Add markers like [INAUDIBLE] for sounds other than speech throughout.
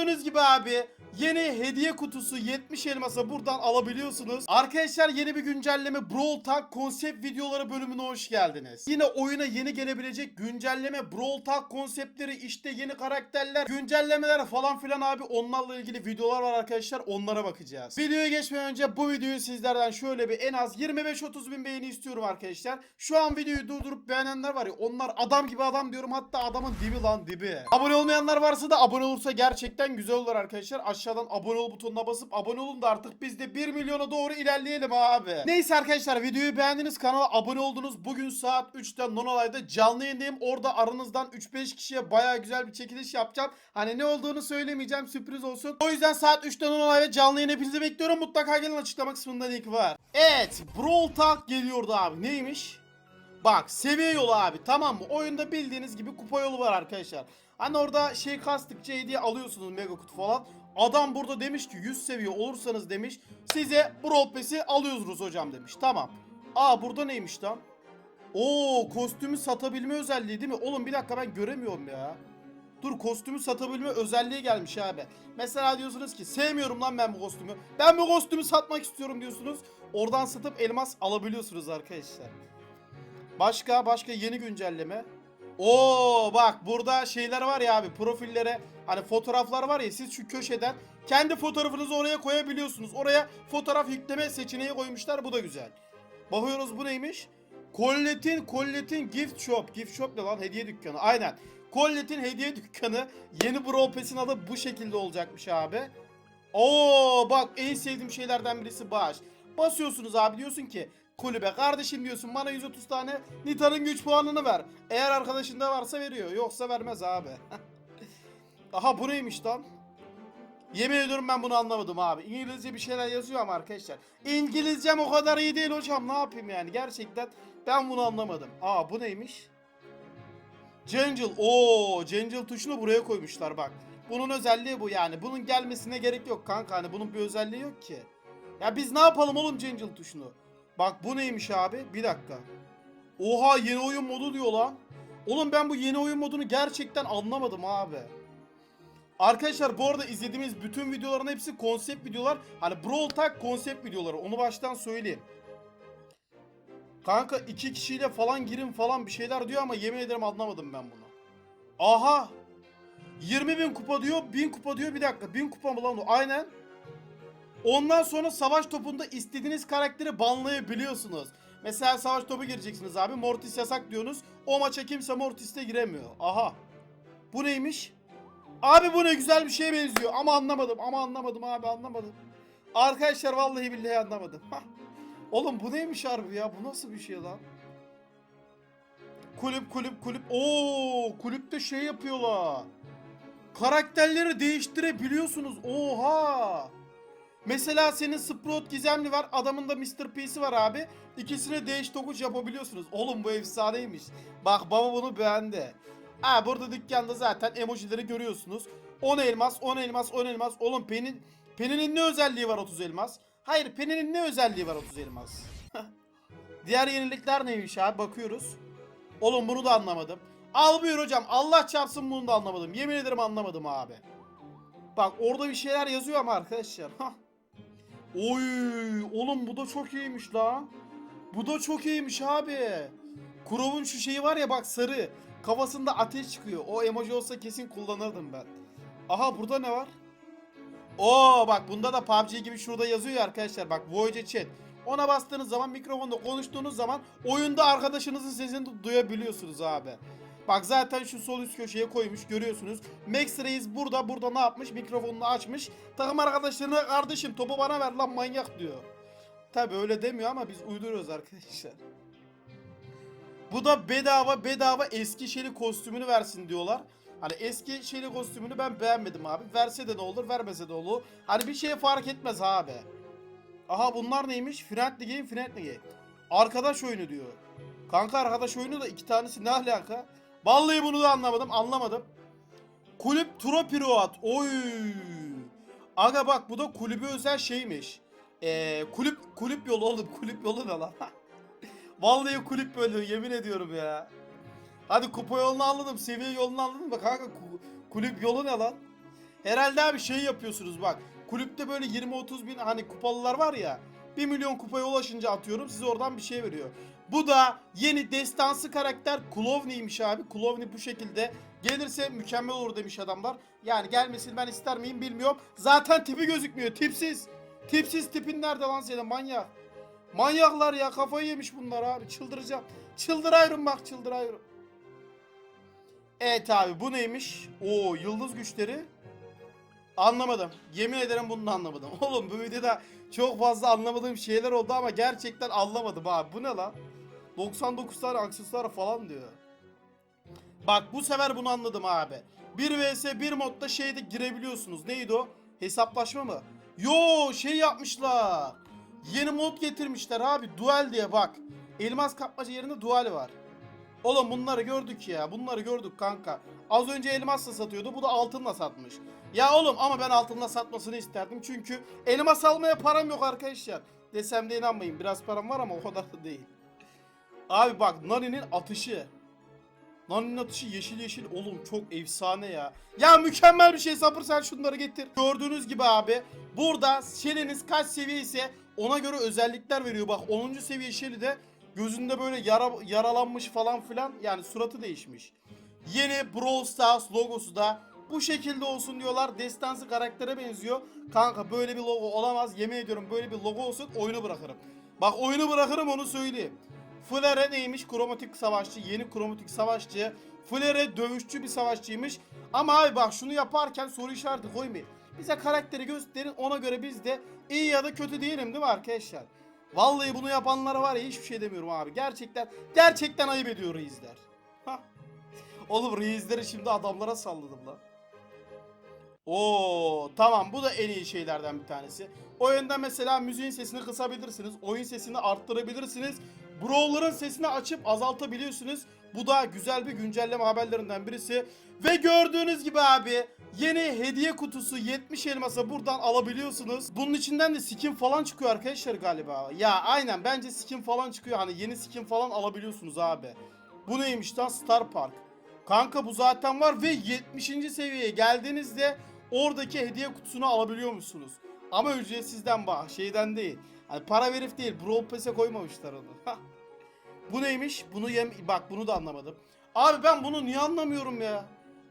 Gördüğünüz gibi abi yeni hediye kutusu 70 elmasa buradan alabiliyorsunuz. Arkadaşlar yeni bir güncelleme Brawl Talk konsept videoları bölümüne hoş geldiniz. Yine oyuna yeni gelebilecek güncelleme Brawl Talk konseptleri işte yeni karakterler, güncellemeler falan filan abi onlarla ilgili videolar var arkadaşlar onlara bakacağız. Videoya geçmeden önce bu videoyu sizlerden şöyle bir en az 25-30 bin beğeni istiyorum arkadaşlar. Şu an videoyu durdurup beğenenler var ya onlar adam gibi adam diyorum hatta adamın dibi lan dibi. Abone olmayanlar varsa da abone olursa gerçekten güzel olur arkadaşlar. Aşağıdan abone ol butonuna basıp abone olun da artık biz de 1 milyona doğru ilerleyelim abi. Neyse arkadaşlar videoyu beğendiniz kanala abone oldunuz. Bugün saat 3'te Nonolay'da canlı yayındayım. Orada aranızdan 3-5 kişiye baya güzel bir çekiliş yapacağım. Hani ne olduğunu söylemeyeceğim sürpriz olsun. O yüzden saat 3'te Nonolay'da canlı yayın hepinizi bekliyorum. Mutlaka gelin açıklama kısmında link var. Evet Brawl Talk geliyordu abi. Neymiş? Bak seviye yolu abi tamam mı? Oyunda bildiğiniz gibi kupa yolu var arkadaşlar. Hani orada şey kastıkça hediye alıyorsunuz mega kutu falan. Adam burada demiş ki 100 seviye olursanız demiş size Brawl Pass'i alıyoruz hocam demiş. Tamam. Aa burada neymiş lan? Oo kostümü satabilme özelliği değil mi? Oğlum bir dakika ben göremiyorum ya. Dur kostümü satabilme özelliği gelmiş abi. Mesela diyorsunuz ki sevmiyorum lan ben bu kostümü. Ben bu kostümü satmak istiyorum diyorsunuz. Oradan satıp elmas alabiliyorsunuz arkadaşlar. Başka başka yeni güncelleme. Oo bak burada şeyler var ya abi profillere hani fotoğraflar var ya siz şu köşeden kendi fotoğrafınızı oraya koyabiliyorsunuz. Oraya fotoğraf yükleme seçeneği koymuşlar bu da güzel. Bakıyoruz bu neymiş? Collette'in Collette'in Gift Shop. Gift Shop ne lan? Hediye dükkanı. Aynen. Collette'in hediye [LAUGHS] dükkanı. Yeni Brawl Pass'in adı bu şekilde olacakmış abi. Oo bak en sevdiğim şeylerden birisi bağış. Basıyorsunuz abi diyorsun ki kulübe kardeşim diyorsun bana 130 tane Nita'nın güç puanını ver. Eğer arkadaşında varsa veriyor yoksa vermez abi. [LAUGHS] Aha bu neymiş lan? Yemin ediyorum ben bunu anlamadım abi. İngilizce bir şeyler yazıyor ama arkadaşlar. İngilizcem o kadar iyi değil hocam ne yapayım yani gerçekten ben bunu anlamadım. Aa bu neymiş? Gentle. Oo, Gentle tuşunu buraya koymuşlar bak. Bunun özelliği bu yani. Bunun gelmesine gerek yok kanka. Hani bunun bir özelliği yok ki. Ya biz ne yapalım oğlum Gentle tuşunu? Bak bu neymiş abi? Bir dakika. Oha yeni oyun modu diyor lan. Oğlum ben bu yeni oyun modunu gerçekten anlamadım abi. Arkadaşlar bu arada izlediğimiz bütün videoların hepsi konsept videolar. Hani Brawl Talk konsept videoları. Onu baştan söyleyeyim. Kanka iki kişiyle falan girin falan bir şeyler diyor ama yemin ederim anlamadım ben bunu. Aha. 20 bin kupa diyor, 1000 kupa diyor. Bir dakika 1000 kupa mı lan o? Aynen. Ondan sonra savaş topunda istediğiniz karakteri banlayabiliyorsunuz. Mesela savaş topu gireceksiniz abi. Mortis yasak diyorsunuz. O maça kimse Mortis'te giremiyor. Aha. Bu neymiş? Abi bu ne güzel bir şeye benziyor. Ama anlamadım. Ama anlamadım abi anlamadım. Arkadaşlar vallahi billahi anlamadım. Hah. Oğlum bu neymiş harbi ya? Bu nasıl bir şey lan? Kulüp kulüp kulüp. Oo, kulüpte şey yapıyorlar. Karakterleri değiştirebiliyorsunuz. Oha. Mesela senin Sprout gizemli var. Adamın da Mr. P'si var abi. İkisini değiş tokuş yapabiliyorsunuz. Oğlum bu efsaneymiş. Bak baba bunu beğendi. Ha burada dükkanda zaten emojileri görüyorsunuz. 10 elmas, 10 elmas, 10 elmas. Oğlum Pen'in Pen'in ne özelliği var 30 elmas? Hayır Pen'in ne özelliği var 30 elmas? [LAUGHS] Diğer yenilikler neymiş abi bakıyoruz. Oğlum bunu da anlamadım. Al buyur hocam. Allah çarpsın bunu da anlamadım. Yemin ederim anlamadım abi. Bak orada bir şeyler yazıyor ama arkadaşlar. Hah. [LAUGHS] Oy, oğlum bu da çok iyiymiş lan. Bu da çok iyiymiş abi. Kurov'un şu şeyi var ya bak sarı. Kafasında ateş çıkıyor. O emoji olsa kesin kullanırdım ben. Aha burada ne var? Oo bak bunda da PUBG gibi şurada yazıyor ya arkadaşlar. Bak Voyager Chat. Ona bastığınız zaman mikrofonda konuştuğunuz zaman oyunda arkadaşınızın sesini du- duyabiliyorsunuz abi. Bak zaten şu sol üst köşeye koymuş görüyorsunuz. Max Reis burada burada ne yapmış? Mikrofonunu açmış. Takım arkadaşlarına kardeşim topu bana ver lan manyak diyor. Tabi öyle demiyor ama biz uyduruyoruz arkadaşlar. Bu da bedava bedava eski Shelly kostümünü versin diyorlar. Hani eski Shelly kostümünü ben beğenmedim abi. Verse de ne olur vermese de olur. Hani bir şeye fark etmez abi. Aha bunlar neymiş? Friendly game, friendly game. Arkadaş oyunu diyor. Kanka arkadaş oyunu da iki tanesi ne alaka? Vallahi bunu da anlamadım, anlamadım. Kulüp Tura Piruat. Oy. Aga bak bu da kulübü özel şeymiş. Ee, kulüp kulüp yolu oğlum. [LAUGHS] Kulüp yolu ne lan? [LAUGHS] Vallahi kulüp bölüyor yemin ediyorum ya. Hadi kupa yolunu anladım, seviye yolunu anladım da kanka ku- kulüp yolu ne lan? Herhalde abi şey yapıyorsunuz bak. Kulüpte böyle 20-30 bin hani kupalılar var ya. 1 milyon kupaya ulaşınca atıyorum size oradan bir şey veriyor. Bu da yeni destansı karakter Klovni'ymiş abi. Klovni bu şekilde gelirse mükemmel olur demiş adamlar. Yani gelmesini ben ister miyim bilmiyorum. Zaten tipi gözükmüyor. Tipsiz. Tipsiz tipin nerede lan senin manyak? Manyaklar ya kafayı yemiş bunlar abi. Çıldıracağım. Çıldırıyorum bak çıldırıyorum. Evet abi bu neymiş? Oo yıldız güçleri. Anlamadım. Yemin ederim bunu da anlamadım. [LAUGHS] Oğlum bu videoda çok fazla anlamadığım şeyler oldu ama gerçekten anlamadım abi. Bu ne lan? 99 tane aksesuar falan diyor. Bak bu sefer bunu anladım abi. 1 vs 1 modda şeyde girebiliyorsunuz. Neydi o? Hesaplaşma mı? Yo şey yapmışlar. Yeni mod getirmişler abi. Duel diye bak. Elmas kapmaca yerine duel var. Oğlum bunları gördük ya. Bunları gördük kanka. Az önce elmasla satıyordu. Bu da altınla satmış. Ya oğlum ama ben altınla satmasını isterdim. Çünkü elmas almaya param yok arkadaşlar. Desem de inanmayın. Biraz param var ama o kadar da değil. Abi bak Nani'nin atışı. Nani'nin atışı yeşil yeşil oğlum çok efsane ya. Ya mükemmel bir şey Sabır sen şunları getir. Gördüğünüz gibi abi burada Shelly'niz kaç seviye ise ona göre özellikler veriyor. Bak 10. seviye Shelly'de gözünde böyle yara, yaralanmış falan filan yani suratı değişmiş. Yeni Brawl Stars logosu da bu şekilde olsun diyorlar. Destansı karaktere benziyor. Kanka böyle bir logo olamaz. Yemin ediyorum böyle bir logo olsun oyunu bırakırım. Bak oyunu bırakırım onu söyleyeyim. Flare neymiş? Kromatik savaşçı. Yeni kromatik savaşçı. Flare dövüşçü bir savaşçıymış. Ama abi bak şunu yaparken soru işareti koymayın. Bize karakteri gösterin ona göre biz de iyi ya da kötü diyelim değil mi arkadaşlar? Vallahi bunu yapanlara var ya hiçbir şey demiyorum abi. Gerçekten gerçekten ayıp ediyor reisler. Oğlum reisleri şimdi adamlara salladım lan. Oo tamam bu da en iyi şeylerden bir tanesi. Oyunda mesela müziğin sesini kısabilirsiniz. Oyun sesini arttırabilirsiniz. Brawler'ın sesini açıp azaltabiliyorsunuz. Bu da güzel bir güncelleme haberlerinden birisi. Ve gördüğünüz gibi abi yeni hediye kutusu 70 elmasa buradan alabiliyorsunuz. Bunun içinden de skin falan çıkıyor arkadaşlar galiba. Ya aynen bence skin falan çıkıyor. Hani yeni skin falan alabiliyorsunuz abi. Bu neymiş lan Star Park. Kanka bu zaten var ve 70. seviyeye geldiğinizde oradaki hediye kutusunu alabiliyor musunuz? Ama ücretsizden bak şeyden değil. Hani para verip değil Brawl Pass'e koymamışlar onu. [LAUGHS] Bu neymiş? Bunu yem bak bunu da anlamadım. Abi ben bunu niye anlamıyorum ya?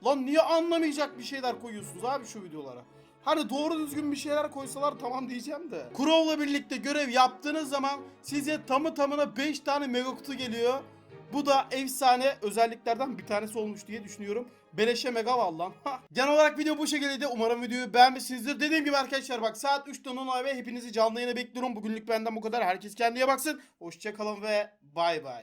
Lan niye anlamayacak bir şeyler koyuyorsunuz abi şu videolara? Hani doğru düzgün bir şeyler koysalar tamam diyeceğim de. Crow'la birlikte görev yaptığınız zaman size tamı tamına 5 tane mega geliyor. Bu da efsane özelliklerden bir tanesi olmuş diye düşünüyorum. Beleşe mega var lan. Ha. Genel olarak video bu şekildeydi. Umarım videoyu beğenmişsinizdir. Dediğim gibi arkadaşlar bak saat 3'te Nuna ve hepinizi canlı yayına bekliyorum. Bugünlük benden bu kadar. Herkes kendine baksın. Hoşçakalın ve bay bay.